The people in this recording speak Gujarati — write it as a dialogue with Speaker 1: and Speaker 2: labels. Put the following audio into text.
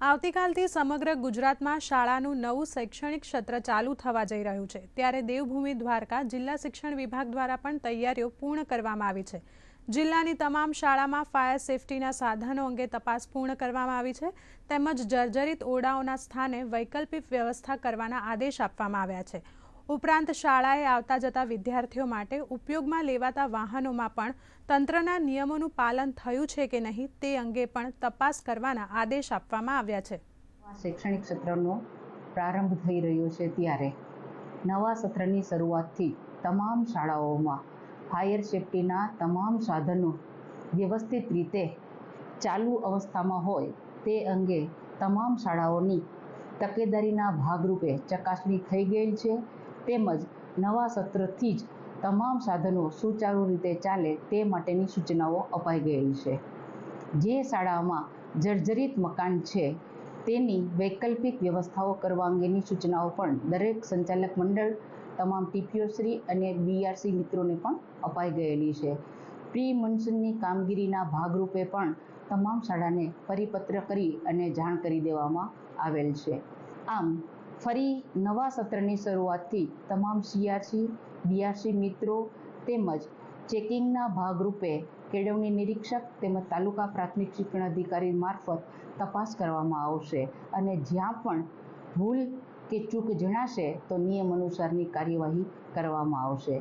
Speaker 1: આવતીકાલથી સમગ્ર ગુજરાતમાં શાળાનું નવું શૈક્ષણિક સત્ર ચાલુ થવા જઈ રહ્યું છે. ત્યારે દેવભૂમિ દ્વારકા જિલ્લા શિક્ષણ વિભાગ દ્વારા પણ તૈયારીઓ પૂર્ણ કરવામાં આવી છે. જિલ્લાની તમામ શાળામાં ફાયર સેફટીના સાધનો અંગે તપાસ પૂર્ણ કરવામાં આવી છે. તેમજ જર્જરિત ઓરડાઓના સ્થાને વૈકલ્પિક વ્યવસ્થા કરવાના આદેશ આપવામાં આવ્યા છે. ઉપરાંત શાળાએ આવતા જતા વિદ્યાર્થીઓ માટે ઉપયોગમાં લેવાતા વાહનોમાં પણ તંત્રના નિયમોનું પાલન થયું છે કે નહીં તે અંગે પણ તપાસ કરવાના આદેશ આપવામાં આવ્યા છે.
Speaker 2: શૈક્ષણિક સત્રનો પ્રારંભ થઈ રહ્યો છે ત્યારે નવા સત્રની શરૂઆતથી તમામ શાળાઓમાં ફાયર સેફટીના તમામ સાધનો વ્યવસ્થિત રીતે ચાલુ અવસ્થામાં હોય તે અંગે તમામ શાળાઓની તકેદારીના ભાગરૂપે ચકાસણી થઈ ગયેલ છે. તેમજ નવા સત્રથી જ તમામ સાધનો સુચારુ રીતે ચાલે તે માટેની સૂચનાઓ અપાઈ ગયેલ છે. જે શાળામાં જર્જરિત મકાન છે, તેની વૈકલ્પિક વ્યવસ્થાઓ કરવા અંગેની સૂચનાઓ પણ દરેક સંચાલક મંડળ, તમામ ટીપીઓશ્રી અને બીઆરસી મિત્રોને પણ અપાઈ ગયેલી છે. પ્રી મોન્સૂનની કામગીરીના ભાગરૂપે પણ તમામ શાળાને પરિપત્ર કરી અને જાણ કરી દેવામાં આવેલ છે. આમ ફરી નવા સત્રની શરૂઆતથી તમામ સીઆરસી બીઆરસી મિત્રો તેમજ ચેકિંગના ભાગરૂપે કેળવણી નિરીક્ષક તેમજ તાલુકા પ્રાથમિક શિક્ષણ અધિકારી મારફત તપાસ કરવામાં આવશે અને જ્યાં પણ ભૂલ કે ચૂક જણાશે તો નિયમ અનુસારની કાર્યવાહી કરવામાં આવશે.